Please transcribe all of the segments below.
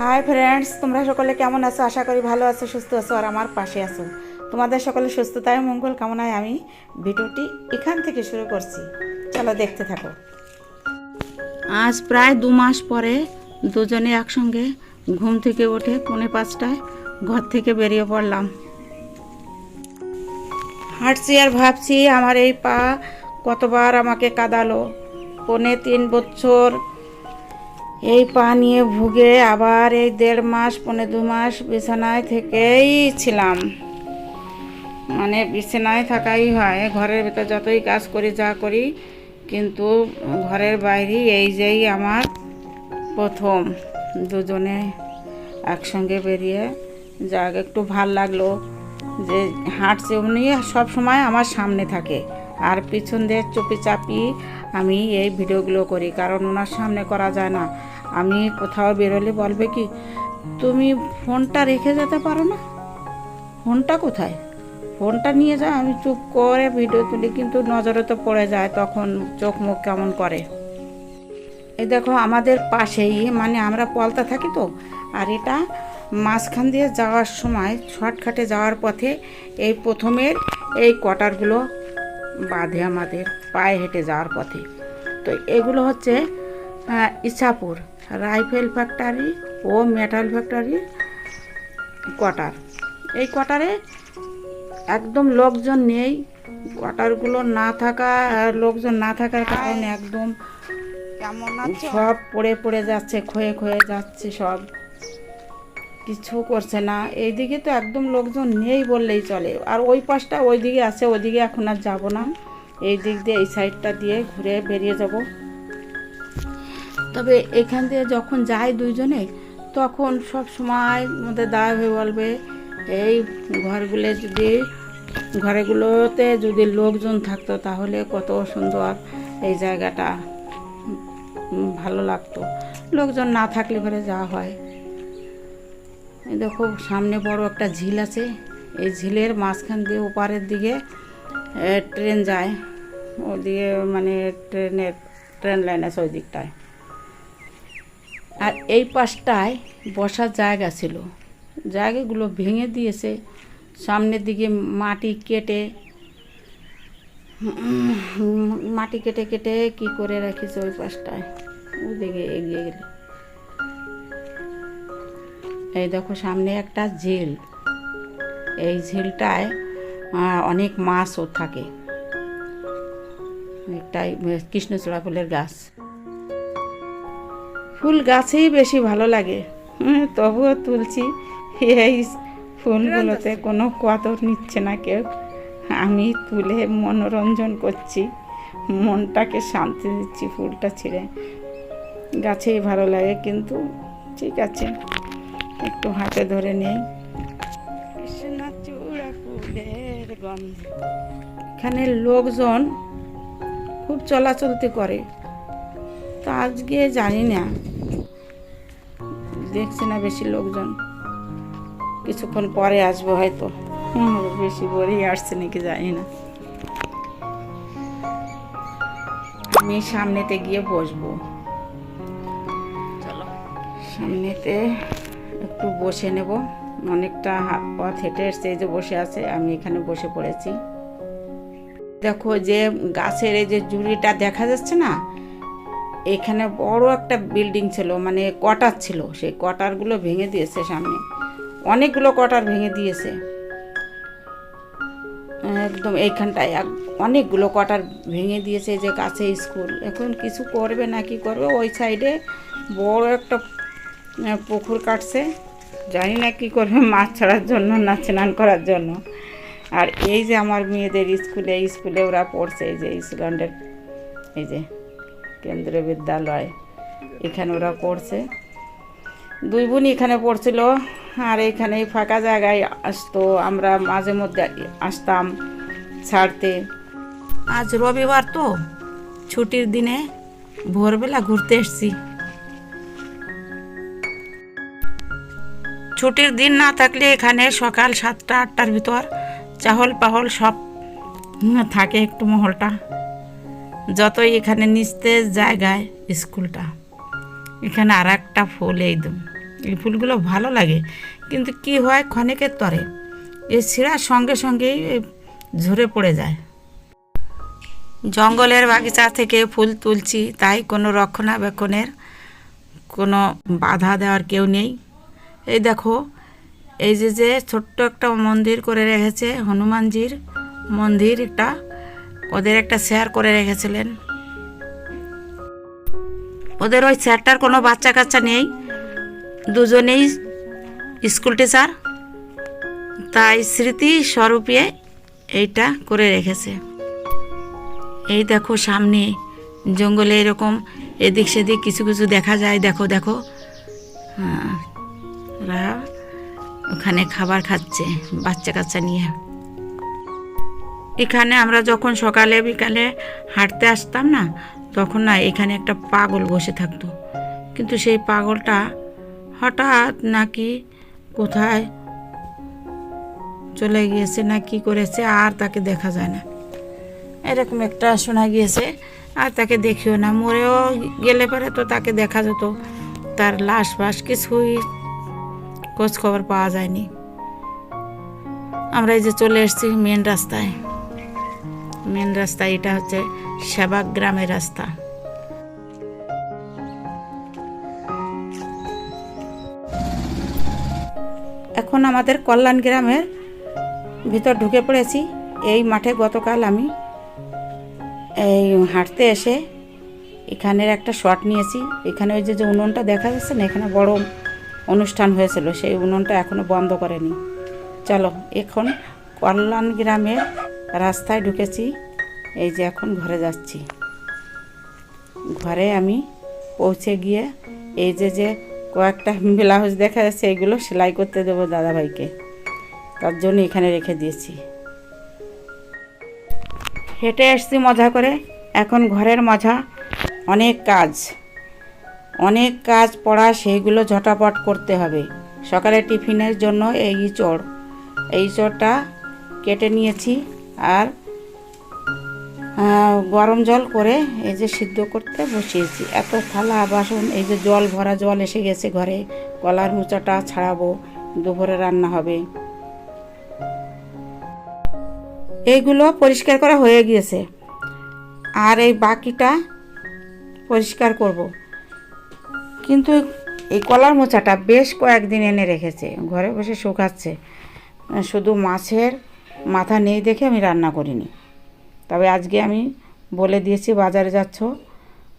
Hi friends তোমরা সকলে কেমন আছো? আশা করি ভালো আছো, সুস্থ আছো, আর আমার পাশে আছো। তোমাদের সকলে সুস্থতায় মঙ্গল কামনায় আমি ভিডিওটি এখান থেকে শুরু করছি। চলো দেখতে থাকো। আজ প্রায় দু মাস পরে দুজনে একসঙ্গে ঘুম থেকে উঠে পৌনে পাঁচটায় ঘর থেকে বেরিয়ে পড়লাম। হাঁটছি আর ভাবছি, আমার এই পা কতবার আমাকে কাদালো। পৌনে তিন বছর এই পা নিয়ে ভুগে আবার এই দেড় মাস, পৌনে দু মাস বিছানায় থেকেই ছিলাম। মানে বিছানায় থাকাই হয়। ঘরের ভেতর যতই কাজ করি, যা করি, কিন্তু ঘরের বাইরে এই যেই আমার প্রথম। দুজনে একসঙ্গে বেরিয়ে যাক, একটু ভালো লাগল যে হাঁটছে উনি সব সময় আমার সামনে থাকে। আর পিছন দিয়ে চুপি চাপি আমি এই ভিডিওগুলো করি, কারণ ওনার সামনে করা যায় না। আমি কোথাও বেরোলে বলবে কি, তুমি ফোনটা রেখে যেতে পারো না? ফোনটা কোথায়? ফোনটা নিয়ে যায়, আমি চুপ করে ভিডিও তুলি, কিন্তু নজরে তো পড়ে যায়, তখন চোখ মুখ কেমন করে। এই দেখো, আমাদের পাশেই মানে আমরা পলতা থাকি তো, আর এটা মাঝখান দিয়ে যাওয়ার সময়, শর্টকাটে যাওয়ার পথে এই প্রথমের এই কটারগুলো বাঁধে আমাদের, পায়ে হেঁটে যাওয়ার পথে। তো এগুলো হচ্ছে আহ, ইছাপুর রাইফেল ফ্যাক্টরি ও মেটাল ফ্যাক্টরি কোয়ার্টার। এই কোয়ার্টারে একদম লোকজন নেই কোয়ার্টারগুলো না থাকা লোকজন না থাকার কারণে একদম কেমন সব পড়ে পড়ে যাচ্ছে ক্ষয়ে ক্ষয়ে যাচ্ছে সব। কিছু করছে না এইদিকে তো একদম লোকজন নেই বললেই চলে। আর ওই পাশটা ওইদিকে আছে ওইদিকে এখন আর যাব না। এই দিক দিয়ে এই সাইডটা দিয়ে ঘুরে বেরিয়ে যাব। তবে এখান দিয়ে যখন যাই দুইজনে, তখন সব সময় মধ্যে দায় হয়ে বলবে, এই ঘরগুলো যদি, ঘরেগুলোতে যদি লোকজন থাকতো তাহলে কত সুন্দর এই জায়গাটা। ভালো লাগতো। লোকজন না থাকলে ঘরে যাওয়া হয়। দেখো, সামনে বড় একটা ঝিল আছে। এই ঝিলের মাঝখান দিয়ে ওপারের দিকে ট্রেন যায়। ওদিকে মানে ট্রেনের, ট্রেন লাইন আছে ওই দিকটায়। আর এই পাশটায় বসার জায়গা ছিল। জায়গাগুলো ভেঙে দিয়েছে। সামনের দিকে মাটি কেটে মাটি কেটে কেটে কি করে রেখেছে ওই পাশটায়? ওদিকে এগিয়ে গেলে। এই দেখো, সামনে একটা ঝিল। এই ঝিলটায় অনেক মাছও থাকে। একটাই, কৃষ্ণচূড়া ফুলের গাছ। ফুল গাছেই বেশি ভালো লাগে। হুম, তবুও তুলছি। এই ফুলগুলোতে কোনো কদর নিচ্ছে না কেউ। আমি তুলে মনোরঞ্জন করছি। মনটাকে শান্তি দিচ্ছি ফুলটা ছিঁড়ে। গাছেই ভালো লাগে কিন্তু ঠিক আছে। একটু হাতে ধরে নেই। এখানে লোকজন খুব চলাচলতি করে। তো আজকে জানি না। দেখছি না বেশি লোকজন। কিছুক্ষণ পরে আসব হয়তো। বেশি বলেই আসছে নাকি জানি না। আমি সামনেতে গিয়ে বসবো। চলো। সামনেতে একটু বসে নেব। অনেকটা হাত পথ হেঁটে এসছে এই যে বসে আছে আমি এখানে বসে পড়েছি। দেখো যে গাছের এই যে জুড়িটা দেখা যাচ্ছে না এখানে বড় একটা বিল্ডিং ছিল মানে কোয়ার্টার ছিল। সেই কোয়ার্টারগুলো ভেঙে দিয়েছে সামনে। অনেকগুলো কোয়ার্টার ভেঙে দিয়েছে। একদম এইখানটায় অনেকগুলো কোয়ার্টার ভেঙে দিয়েছে যে কাছে স্কুল। এখন কিছু করবে না, কি করবে? ওই সাইডে বড় একটা পুকুর কাটছে। জানি না কি করবে মাছ ছাড়ার জন্য না স্নান করার জন্য। আর এই যে আমার মেয়েদের স্কুলে স্কুলে ওরা পড়ছে এই যে ইসল্যান্ডের এই যে কেন্দ্রীয় বিদ্যালয়। এখানে ওরা পড়ছে। দুই বোন এখানে পড়ছিল আর এখানে ফাঁকা জায়গায় আসতো। আমরা মাঝে মধ্যে আসতাম ছাড়তে। আজ রবিবার তো। ছুটির দিনে ভোরবেলা ঘুরতে এসছি। ছুটির দিন না থাকলে এখানে সকাল সাতটা, আটটার ভিতর চাহল পাহল সব থাকে একটু মহলটা। যতই এখানে নিস্তেজ জায়গায় স্কুলটা, এখানে আর একটা ফুল এই এই ফুলগুলো ভালো লাগে। কিন্তু কি হয় ক্ষণিকের তরে, এই ছিঁড়ার সঙ্গে সঙ্গেই ঝরে পড়ে যায়। জঙ্গলের বাগিচা থেকে ফুল তুলছি, তাই কোনো রক্ষণাবেক্ষণের কোনো বাধা দেওয়ার কেউ নেই। এই দেখো, এই যে যে ছোট্ট একটা মন্দির করে রেখেছে, হনুমানজির মন্দির একটা ওদের একটা শেয়ার করে রেখেছিলেন। ওদের ওই স্যারটার কোনো বাচ্চা কাচ্চা নেই। দুজনেই স্কুল টিচার। তাই স্মৃতি স্বরূপে এইটা করে রেখেছে। এই দেখো সামনে জঙ্গলে এরকম এদিক সেদিক কিছু কিছু দেখা যায়। দেখো দেখো। হ্যাঁ ওখানে খাবার খাচ্ছে বাচ্চা কাচ্চা নিয়ে। এখানে আমরা যখন সকালে বিকালে হাঁটতে আসতাম না, তখন না এখানে একটা পাগল বসে থাকতো। কিন্তু সেই পাগলটা হঠাৎ নাকি কোথায় চলে গিয়েছে না কি করেছে আর তাকে দেখা যায় না। এরকম একটা শোনা গিয়েছে, আর তাকে দেখিও না। মরেও গেলে পরে তো তাকে দেখা যেত। তার লাশ বাস কিছুই খোঁজ খবর পাওয়া যায়নি। আমরা এই যে চলে এসেছি মেন রাস্তায়। মেন রাস্তা, এটা হচ্ছে সেবাগ গ্রামের রাস্তা। এখন আমাদের কল্যাণ গ্রামের ভিতর ঢুকে পড়েছি। এই মাঠে গতকাল আমি এই হাঁটতে এসে এখানের একটা শট নিয়েছি। এখানে ওই যে যে উনুনটা দেখা যাচ্ছে না, এখানে বড় অনুষ্ঠান হয়েছিল। সেই উনুনটা এখনও বন্ধ করেনি। চলো, এখন কল্যাণ গ্রামের রাস্তায় ঢুকেছি, এই যে এখন ঘরে যাচ্ছি। ঘরে আমি পৌঁছে গিয়ে এই যে যে কয়েকটা ব্লাউজ দেখা যাচ্ছে এইগুলো সেলাই করতে দেবো দাদাভাইকে। তার জন্য এখানে রেখে দিয়েছি। হেঁটে এসছি মজা করে। এখন ঘরের মজা, অনেক কাজ। অনেক কাজ পড়া, সেইগুলো ঝটাপট করতে হবে। সকালে টিফিনের জন্য এই চড় এই চড়টা কেটে নিয়েছি। আর গরম জল করে এই যে সিদ্ধ করতে বসিয়েছি। এত থালা বাসন, এই যে জল, ভরা জল এসে গেছে ঘরে। কলার মোচাটা ছাড়াবো, দুপুরে রান্না হবে। এইগুলো পরিষ্কার করা হয়ে গিয়েছে। আর এই বাকিটা পরিষ্কার করব। কিন্তু এই কলার মোচাটা বেশ কয়েকদিন এনে রেখেছে। ঘরে বসে শুকাচ্ছে। শুধু মাছের মাথা নেই দেখে আমি রান্না করিনি। তবে আজকে আমি বলে দিয়েছি, বাজারে যাচ্ছ,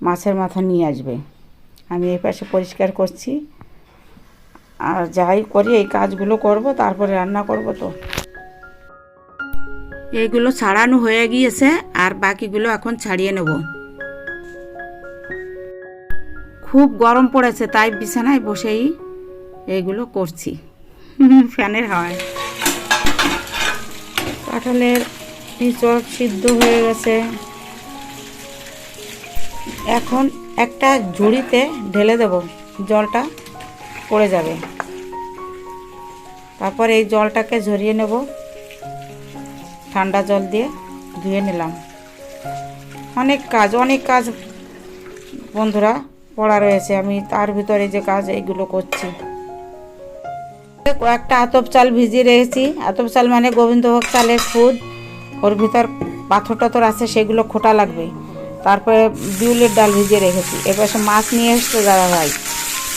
মাছের মাথা নিয়ে আসবে। আমি এই পাশে পরিষ্কার করছি। আর যাই করি, এই কাজগুলো করব, তারপরে রান্না করব তো। এইগুলো ছাড়ানো হয়ে গিয়েছে, আর বাকিগুলো এখন ছাড়িয়ে নেব। খুব গরম পড়েছে, তাই বিছানায় বসেই এইগুলো করছি। ফ্যানের হাওয়ায়। কাঁঠালের চট সিদ্ধ হয়ে গেছে। এখন একটা ঝুড়িতে ঢেলে দেব, জলটা পড়ে যাবে। তারপর এই জলটাকে ঝরিয়ে নেব। ঠান্ডা জল দিয়ে ধুয়ে নিলাম। অনেক কাজ অনেক কাজ বন্ধুরা, পড়া রয়েছে। আমি তার ভিতরে যে কাজ, এইগুলো করছি। কয়েকটা আতপ চাল ভিজিয়ে রেখেছি। আতপ চাল মানে গোবিন্দভোগ চালের খুদ। ওর ভিতর পাথর টাথর আছে, সেগুলো খোটা লাগবে। তারপরে বিউলের ডাল ভিজিয়ে রেখেছি। সে মাছ নিয়ে এসছে দাদা ভাই।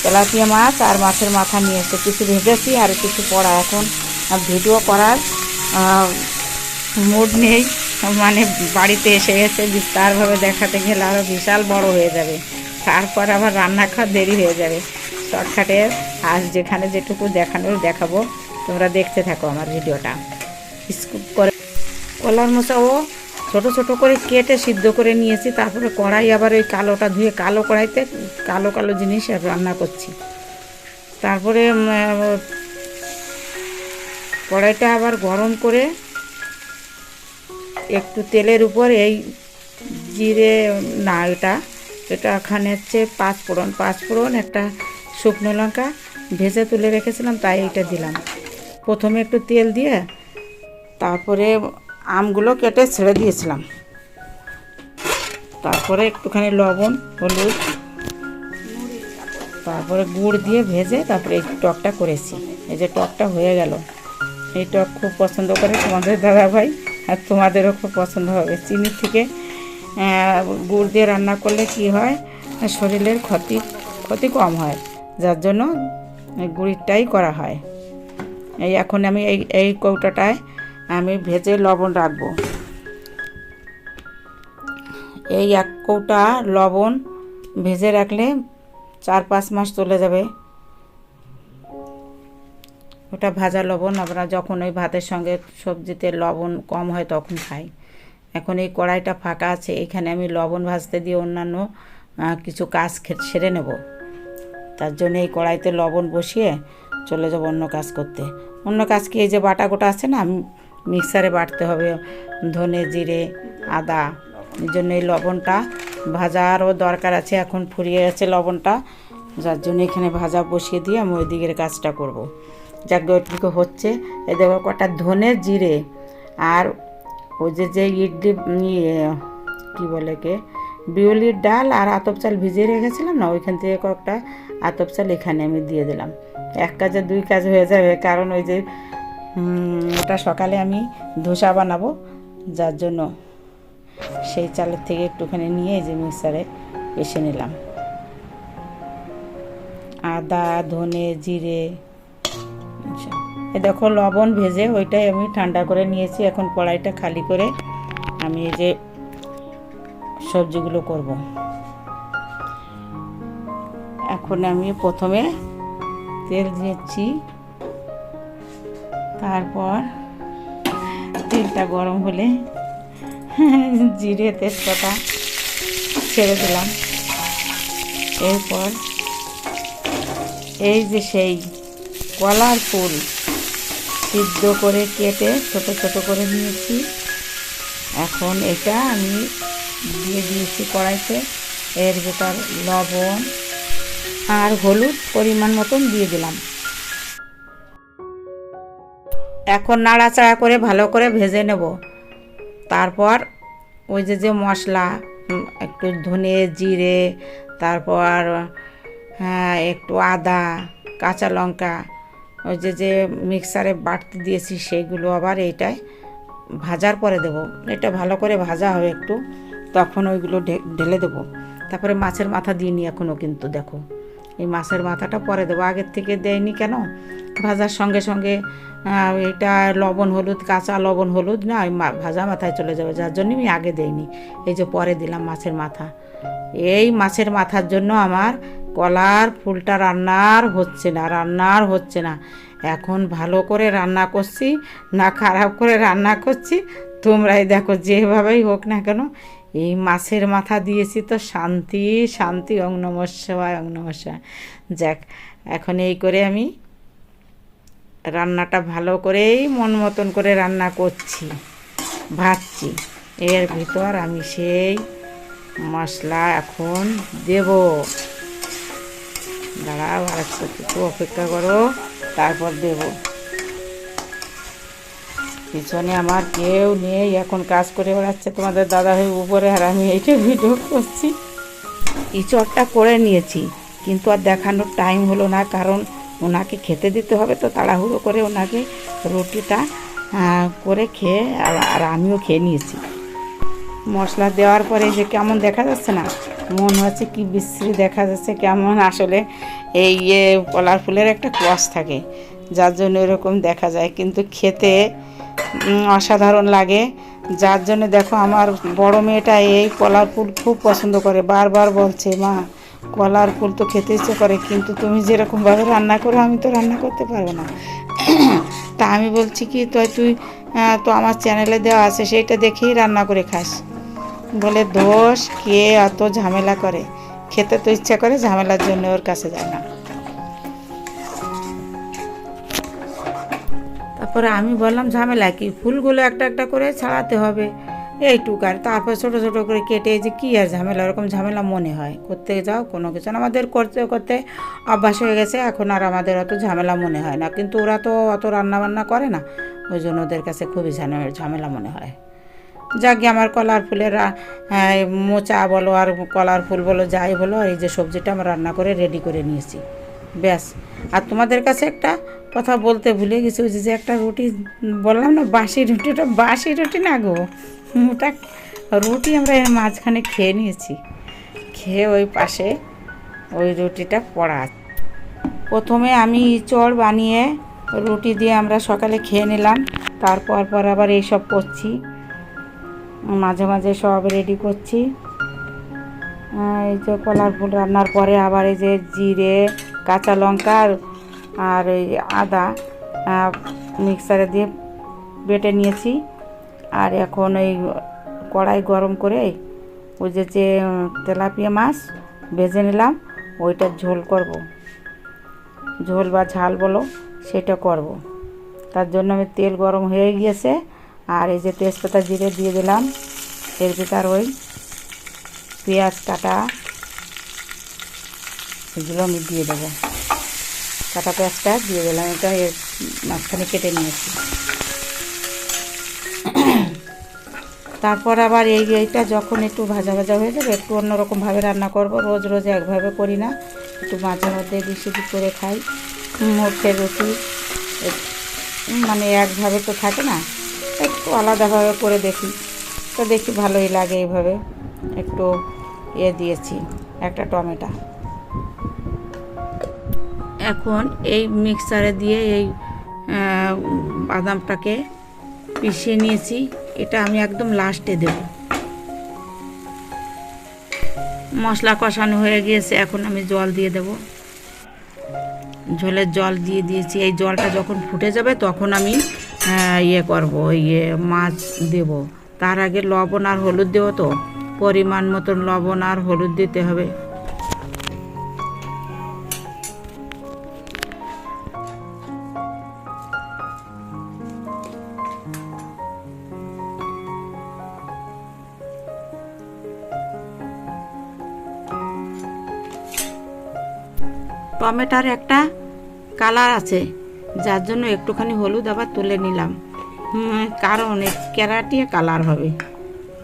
তেলাপিয়া মাছ আর মাছের মাথা নিয়ে এসছে। কিছু ভেজেছি আর কিছু পড়া এখন। ভিডিও করার মুড নেই। মানে বাড়িতে এসে গেছে বিস্তারভাবে দেখাতে গেলে আরও বিশাল বড় হয়ে যাবে। তারপর আবার রান্না খাওয়া দেরি হয়ে যাবে। শর্টকাটে আজ যেখানে যেটুকু দেখানোর দেখাবো, তোমরা দেখতে থাকো আমার ভিডিওটা। স্কুপ করে কলার মশাও ছোট ছোট করে কেটে সিদ্ধ করে নিয়েছি, তারপরে কড়াই আবার ওই কালোটা ধুয়ে কালো কড়াইতে কালো কালো জিনিস রান্না করছি। তারপরে কড়াইটা আবার গরম করে একটু তেলের উপর এই জিরে, না, এটা এটা এখানে হচ্ছে পাঁচ ফোড়ন পাঁচ ফোড়ন একটা শুকনো লঙ্কা ভেজে তুলে রেখেছিলাম, তাই এটা দিলাম। প্রথমে একটু তেল দিয়ে তারপরে আমগুলো কেটে ছেড়ে দিয়েছিলাম। তারপরে একটুখানি লবণ, হলুদ, তারপরে গুড় দিয়ে ভেজে তারপরে এই টকটা করেছি। এই যে টকটা হয়ে গেল। এই টক খুব পছন্দ করে তোমাদের দাদা ভাই আর তোমাদেরও খুব পছন্দ হবে। চিনির থেকে গুড় দিয়ে রান্না করলে কি হয়? শরীরের ক্ষতি ক্ষতি কম হয়। যার জন্য গুড়িরটাই করা হয়। এই এখন আমি এই এই কৌটাটায় আমি ভেজে লবণ রাখব। এই এক কৌটা লবণ ভেজে রাখলে চার পাঁচ মাস চলে যাবে। ওটা ভাজা লবণ, আমরা যখন ওই ভাতের সঙ্গে সবজিতে লবণ কম হয় তখন খাই। এখন এই কড়াইটা ফাঁকা আছে, এখানে আমি লবণ ভাজতে দিয়ে অন্যান্য কিছু কাজ সেরে নেব। তার জন্য এই কড়াইতে লবণ বসিয়ে চলে যাব অন্য কাজ করতে। অন্য কাজ কি এই যে বাটা গোটা আছে না মিক্সারে বাটতে হবে ধনে জিরে আদা এই জন্য এই লবণটা ভাজারও দরকার আছে এখন ফুরিয়ে গেছে লবণটা। যার জন্য এখানে ভাজা বসিয়ে দিয়ে আমি ওই দিকের কাজটা করব। যাক ওইটুকু হচ্ছে। এই দেখো কটা ধনে জিরে আর ওই যে যে ইডলি ইয়ে, কী বলে কে বিউলির ডাল আর আতপ চাল ভিজিয়ে রেখেছিলাম না, ওইখান থেকে কয়েকটা আতপ চাল এখানে আমি দিয়ে দিলাম। এক কাজে দুই কাজ হয়ে যাবে, কারণ ওই যে ওটা সকালে আমি ধোসা বানাবো, যার জন্য সেই চালের থেকে একটুখানি নিয়ে যে মিক্সারে এসে নিলাম। আদা, ধনে, জিরে আচ্ছা এ দেখো লবণ ভেজে ওইটাই আমি ঠান্ডা করে নিয়েছি, এখন কড়াইটা খালি করে আমি এই যে সবজিগুলো করব। এখন আমি প্রথমে তেল দিয়েছি। তারপর তেলটা গরম হলে জিরে তেজপাতা ছেড়ে দিলাম। এরপর এই যে সেই কলার ফুল সিদ্ধ করে কেটে ছোট ছোট করে নিয়েছি। এখন এটা আমি দিয়ে দিয়েছি কড়াইতে। এর ভেতর লবণ আর হলুদ পরিমাণ মতন দিয়ে দিলাম। এখন নাড়াচাড়া করে ভালো করে ভেজে নেব। তারপর ওই যে যে মশলা একটু ধনে, জিরে, তারপর হ্যাঁ একটু আদা, কাঁচা লঙ্কা, ওই যে যে মিক্সারে বাটতে দিয়েছি সেইগুলো আবার এইটায় ভাজার পরে দেব। এটা ভালো করে ভাজা হবে একটু। তখন ওইগুলো ঢেলে দেবো। তারপরে মাছের মাথা দিইনি এখনও কিন্তু দেখো। এই মাছের মাথাটা পরে দেবো। আগের থেকে দেয়নি কেন? ভাজার সঙ্গে সঙ্গে এটা লবণ, হলুদ, কাঁচা লবণ, হলুদ না, ওই ভাজা মাথায় চলে যাবে। যার জন্য আমি আগে দেইনি। এই যে পরে দিলাম মাছের মাথা। এই মাছের মাথার জন্য আমার কলার ফুলটা রান্নার হচ্ছে না রান্নার হচ্ছে না। এখন ভালো করে রান্না করছি, না খারাপ করে রান্না করছি, তোমরাই দেখো যেভাবেই হোক না কেন এই মাছের মাথা দিয়েছি তো শান্তি শান্তি অং নমস্বায় অং নমস্বায় যাক, এখন এই করে আমি রান্নাটা ভালো করেই মন মতন করে রান্না করছি, ভাজছি। এর ভিতর আমি সেই মশলা এখন দেব। দাঁড়াও আর একটু অপেক্ষা করো, তারপর দেব। পিছনে আমার কেউ নেই, এখন কাজ করে বেড়াচ্ছে তোমাদের দাদা ভাই উপরে আর আমি এইটা ভিডিও করছি। ইচড়টা করে নিয়েছি, কিন্তু আর দেখানোর টাইম হলো না, কারণ ওনাকে খেতে দিতে হবে তো তাড়াহুড়ো করে ওনাকে রুটিটা করে খেয়ে আর- আমিও খেয়ে নিয়েছি। মশলা দেওয়ার পরে যে কেমন দেখা যাচ্ছে না, মন হচ্ছে কি বিশ্রী দেখা যাচ্ছে, কেমন আসলে এই ইয়ে কলার ফুলের একটা ক্রস থাকে, যার জন্য এরকম দেখা যায়, কিন্তু খেতে অসাধারণ লাগে। যার জন্য দেখো আমার বড় মেয়েটা এই কলার ফুল খুব পছন্দ করে, বারবার বলছে, মা, কলার ফুল তো খেতে ইচ্ছে করে, কিন্তু তুমি যেরকমভাবে রান্না করো, আমি তো রান্না করতে পারব না। তা আমি বলছি কি, তো তুই তো আমার চ্যানেলে দেওয়া আছে, সেইটা দেখেই রান্না করে খাস। বলে, দোষ, কে অত ঝামেলা করে? খেতে তো ইচ্ছা করে, ঝামেলার জন্য ওর কাছে যায় না। তারপরে আমি বললাম, ঝামেলা কি? ফুলগুলো একটা একটা করে ছাড়াতে হবে। এইটুক আর তারপর ছোটো ছোটো করে কেটে যে কী আর ঝামেলা, ওরকম ঝামেলা মনে হয়। করতে যাও, কোনো কিছু আমাদের করতে করতে অভ্যাস হয়ে গেছে, এখন আর আমাদের অত ঝামেলা মনে হয় না। কিন্তু ওরা তো অত রান্নাবান্না করে না, ওই জন্য ওদের কাছে খুবই ঝামে- ঝামেলা মনে হয়। যাকে আমার কলার ফুলের মোচা বলো আর কলার ফুল বলো, যাই বলো, এই যে সবজিটা আমরা রান্না করে রেডি করে নিয়েছি। ব্যাস। আর তোমাদের কাছে একটা কথা বলতে ভুলে গেছি, ওই যে একটা রুটি, বললাম না বাসি রুটি ওটা বাসি রুটি না গো, ওটা রুটি আমরা এর মাঝখানে খেয়ে নিয়েছি। খেয়ে ওই পাশে ওই রুটিটা পড়া। প্রথমে আমি ইঁচড় বানিয়ে রুটি দিয়ে আমরা সকালে খেয়ে নিলাম, তারপর পর আবার এইসব করছি। মাঝে মাঝে সব রেডি করছি। এই যে কলার ফুল রান্নার পরে আবার এই যে জিরে, কাঁচা লঙ্কা আর- এই আদা মিক্সারে দিয়ে বেটে নিয়েছি। আর এখন এই কড়াই গরম করে ওই যে যে তেলাপিয়া মাছ ভেজে নিলাম ওইটার ঝোল করব। ঝোল বা ঝাল বলো, সেটা করব। তার জন্য আমি তেল গরম হয়ে গিয়েছে, আর এই যে তেজপাতা জিরে দিয়ে দিলাম। এর ভিতর ওই পেঁয়াজ, কাটা, এগুলো আমি দিয়ে দেবো। কাটা পেঁয়াজটা দিয়ে দিলাম, এটা এর মাঝখানে কেটে নিয়েছি। তারপর আবার এই এইটা যখন একটু ভাজা ভাজা হয়ে যাবে, একটু অন্যরকমভাবে রান্না করব, রোজ রোজ একভাবে করি না, একটু মাঝে মধ্যে বিশুদ্ধি করে খাই। মুখের রুটি মানে একভাবে তো থাকে না, একটু আলাদাভাবে করে দেখি। তো দেখি ভালোই লাগে এইভাবে, একটু এ দিয়েছি, একটা টমেটো। এখন এই মিক্সারে দিয়ে এই বাদামটাকে পিষিয়ে নিয়েছি। এটা আমি একদম লাস্টে দেব। মশলা কষানো হয়ে গিয়েছে, এখন আমি জল দিয়ে দেব। ঝোলের জল দিয়ে দিয়েছি। এই জলটা যখন ফুটে যাবে, তখন আমি ইয়ে করব ইয়ে মাছ দেব। তার আগে লবণ আর হলুদ দেবো তো? পরিমাণ মতন লবণ আর হলুদ দিতে হবে। টমেটোর একটা কালার আছে, যার জন্য একটুখানি হলুদ আবার তুলে নিলাম। কারণ ক্যারাটিয়ে কালার হবে।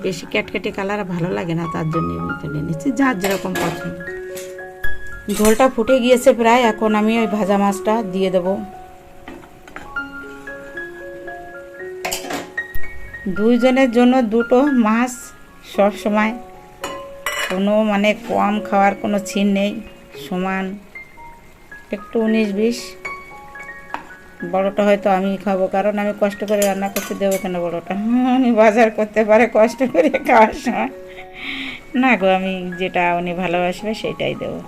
বেশি ক্যাটকেটে কালার ভালো লাগে না, তার জন্য আমি তুলে নিচ্ছি, যার যেরকম পছন্দ। ঝোলটা ফুটে গিয়েছে প্রায়, এখন আমি ওই ভাজা মাছটা দিয়ে দেবো। দুইজনের জন্য দুটো মাছ সব সময় কোনো মানে কম খাওয়ার কোনো ছিন নেই, সমান। একটু উনিশ, বিশ। বড়টা হয়তো আমি খাব, কারণ আমি কষ্ট করে রান্না করতে দেবো কেন বড়টা? উনি বাজার করতে পারে, কষ্ট করে খাওয়ার সময়। না গো, আমি যেটা উনি ভালোবাসবে সেটাই দেবো।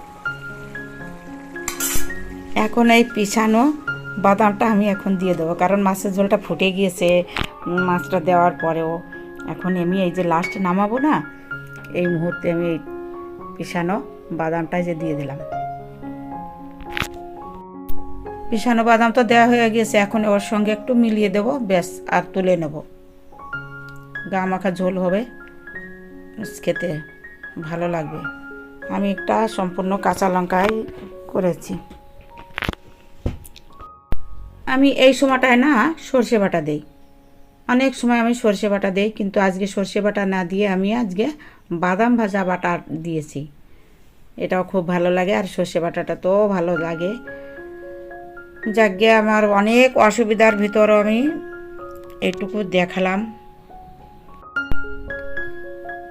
এখন এই পিছানো বাদামটা আমি এখন দিয়ে দেবো, কারণ মাছের ঝোলটা ফুটে গিয়েছে মাছটা দেওয়ার পরেও। এখন আমি এই যে লাস্টে নামাবো না, এই মুহূর্তে আমি পিছানো বাদামটা যে দিয়ে দিলাম। পিছানো বাদাম তো দেওয়া হয়ে গিয়েছে এখন ওর সঙ্গে একটু মিলিয়ে দেবো, ব্যাস, আর তুলে নেব। গা মাখা ঝোল হবে খেতে ভালো লাগবে। আমি একটা সম্পূর্ণ কাঁচা লঙ্কাই করেছি। আমি এই সময়টায় না সর্ষে বাটা দেই। অনেক সময় আমি সর্ষে বাটা দেই, কিন্তু আজকে সর্ষে বাটা না দিয়ে আমি আজকে বাদাম ভাজা বাটা দিয়েছি। এটাও খুব ভালো লাগে, আর সর্ষে বাটাটা তো ভালো লাগে। যাকে আমার অনেক অসুবিধার ভিতরও আমি এইটুকু দেখালাম।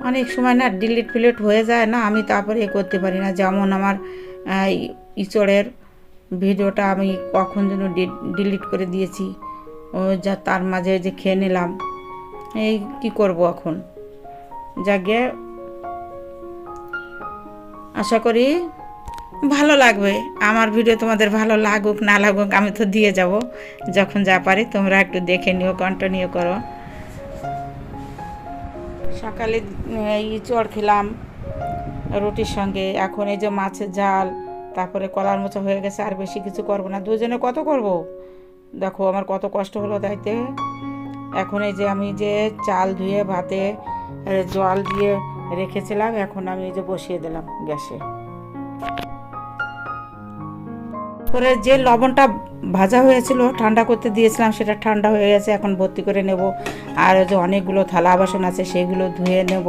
অনেক সময় না ডিলিট ফিলিট হয়ে যায় না, আমি তারপরে এ করতে পারি না। যেমন আমার ইচড়ের ভিডিওটা আমি কখন যেন ডিলিট করে দিয়েছি, ও যা তার মাঝে যে খেয়ে নিলাম, এই কি করব এখন? যাকে আশা করি ভালো লাগবে। আমার ভিডিও তোমাদের ভালো লাগুক, না লাগুক, আমি তো দিয়ে যাব। যখন যা পারি তোমরা একটু দেখে নিও কন্টিনিউ করো। সকালে এই চড় খেলাম রুটির সঙ্গে। এখন এই যে মাছের জাল তারপরে কলার মোচা হয়ে গেছে, আর বেশি কিছু করব না। দুজনে কত করব? দেখো, আমার কত কষ্ট হলো তাইতে এখন এই যে আমি যে চাল ধুয়ে, ভাতে জল দিয়ে রেখেছিলাম, এখন আমি এই যে বসিয়ে দিলাম গ্যাসে। করে যে লবণটা ভাজা হয়েছিল, ঠান্ডা করতে দিয়েছিলাম, সেটা ঠান্ডা হয়ে গেছে, এখন ভর্তি করে নেব। আর যে অনেকগুলো থালা বাসন আছে, সেগুলো ধুয়ে নেব।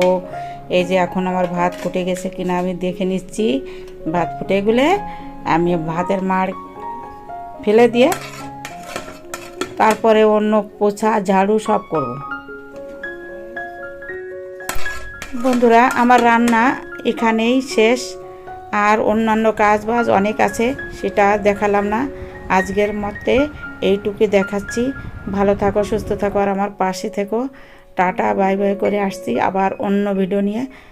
এই যে এখন আমার ভাত ফুটে গেছে কিনা আমি দেখে নিচ্ছি। ভাত ফুটে গেলে আমি ভাতের মাড় ফেলে দিয়ে তারপরে অন্য পোছা, ঝাড়ু সব করব। বন্ধুরা, আমার রান্না এখানেই শেষ। আর অন্যান্য কাজ বাজ অনেক আছে, সেটা দেখালাম না। আজকের মতে এইটুকু দেখাচ্ছি। ভালো থাকো, সুস্থ থাকো, আর আমার পাশে থেকো। টাটা, বাই বাই করে আসছি আবার অন্য ভিডিও নিয়ে।